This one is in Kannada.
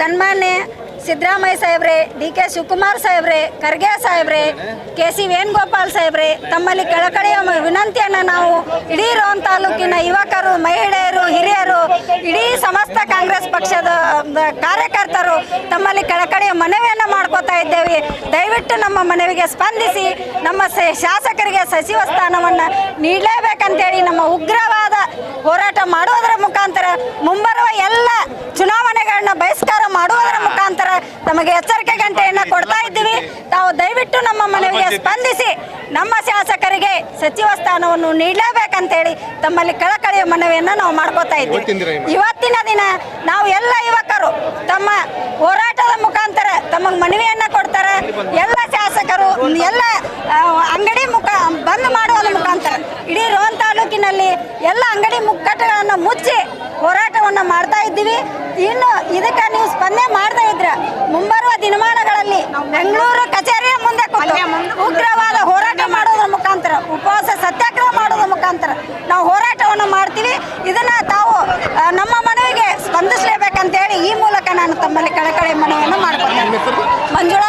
ಸನ್ಮಾನ್ಯ ಸಿದ್ದರಾಮಯ್ಯ ಸಾಹೇಬ್ರೆ ಡಿ ಕೆ ಶಿವಕುಮಾರ್ ಸಾಹೇಬ್ರೆ, ಖರ್ಗೆ ಸಾಹೇಬ್ರೆ ಕೆ ಸಿ ವೇಣುಗೋಪಾಲ್ ಸಾಹೇಬ್ರೆ, ತಮ್ಮಲ್ಲಿ ಕೆಳಕಡೆಯ ವಿನಂತಿಯನ್ನು ನಾವು ಇಡೀ ರೋಮ್ ತಾಲೂಕಿನ ಯುವಕರು, ಮಹಿಳೆಯರು, ಹಿರಿಯರು, ಇಡೀ ಸಮಸ್ತ ಕಾಂಗ್ರೆಸ್ ಪಕ್ಷದ ಕಾರ್ಯಕರ್ತರು ತಮ್ಮಲ್ಲಿ ಕೆಳಕಡೆಯ ಮನವಿಯನ್ನು ಮಾಡ್ಕೋತಾ ಇದ್ದೇವೆ. ದಯವಿಟ್ಟು ನಮ್ಮ ಮನವಿಗೆ ಸ್ಪಂದಿಸಿ, ನಮ್ಮ ಶಾಸಕರಿಗೆ ಸಚಿವ ಸ್ಥಾನವನ್ನು ನೀಡಲೇಬೇಕಂತೇಳಿ ನಮ್ಮ ಉಗ್ರವಾದ ಹೋರಾಟ ಮಾಡೋದರ ಮುಖಾಂತರ ಮುಂಬರುವ ಎಲ್ಲ ಚುನಾವಣೆಗಳನ್ನ ಬಹಿಷ್ಕಾರ ಮಾಡುವುದರ ಮುಖಾಂತರ ತಮಗೆ ಎಚ್ಚರಿಕೆ ಗಂಟೆಯನ್ನು ಕೊಡ್ತಾ ಇದ್ದೀವಿ. ತಾವು ದಯವಿಟ್ಟು ನಮ್ಮ ಮನವಿಗೆ ಸ್ಪಂದಿಸಿ. ನಮ್ಮ ಶಾಸಕರಿಗೆ ಸಚಿವ ಸ್ಥಾನವನ್ನು ನೀಡಲೇಬೇಕಂತೇಳಿ ತಮ್ಮಲ್ಲಿ ಕಳಕಳಿಯ ಮನವಿಯನ್ನು ನಾವು ಮಾಡ್ಕೋತಾ ಇದ್ದೀವಿ. ಇವತ್ತಿನ ದಿನ ನಾವು ಎಲ್ಲ ಯುವಕರು ತಮ್ಮ ಹೋರಾಟದ ಮುಖಾಂತರ ತಮಗೆ ಮನವಿಯನ್ನು ಕೊಡ್ತಾರೆ. ಎಲ್ಲ ಶಾಸಕರು ಎಲ್ಲ ಅಂಗಡಿ ಮುಖ ಬಂದ್ ಮಾಡುವುದರ ಮುಖಾಂತರ. ಇಡೀ ರೋಹನ್ ತಾಲೂಕಿನಲ್ಲಿ ಎಲ್ಲ ಅಂಗಡಿ ಮುಕ್ಕಟ್ಟುಗಳನ್ನು ಮುಚ್ಚಿ ಹೋರಾಟವನ್ನು ಮಾಡ್ತಾ ಇದ್ದೀವಿ. ಇನ್ನು ಇದಕ್ಕೆ ನೀವು ಸ್ಪಂದನೆ ಮಾಡ್ತಾ ಇದ್ರ ಬೆಂಗಳೂರು ಕಚೇರಿಯ ಮುಂದೆ ಉಗ್ರವಾದ ಹೋರಾಟ ಮಾಡೋದ್ರ ಮುಖಾಂತರ ಉಪವಾಸ ಸತ್ಯಾಗ್ರಹ ಮಾಡೋದ್ರ ಮುಖಾಂತರ ನಾವು ಹೋರಾಟವನ್ನು ಮಾಡ್ತೀವಿ. ಇದನ್ನ ತಾವು ನಮ್ಮ ಮನವಿಗೆ ಸ್ಪಂದಿಸಲೇಬೇಕಂತ ಹೇಳಿ ಈ ಮೂಲಕ ನಾನು ತಮ್ಮಲ್ಲಿ ಕಳಕಳಿ ಮನವಿಯನ್ನು ಮಾಡ್ಕೊಳ್ತೀನಿ ಮಂಜುಳಾ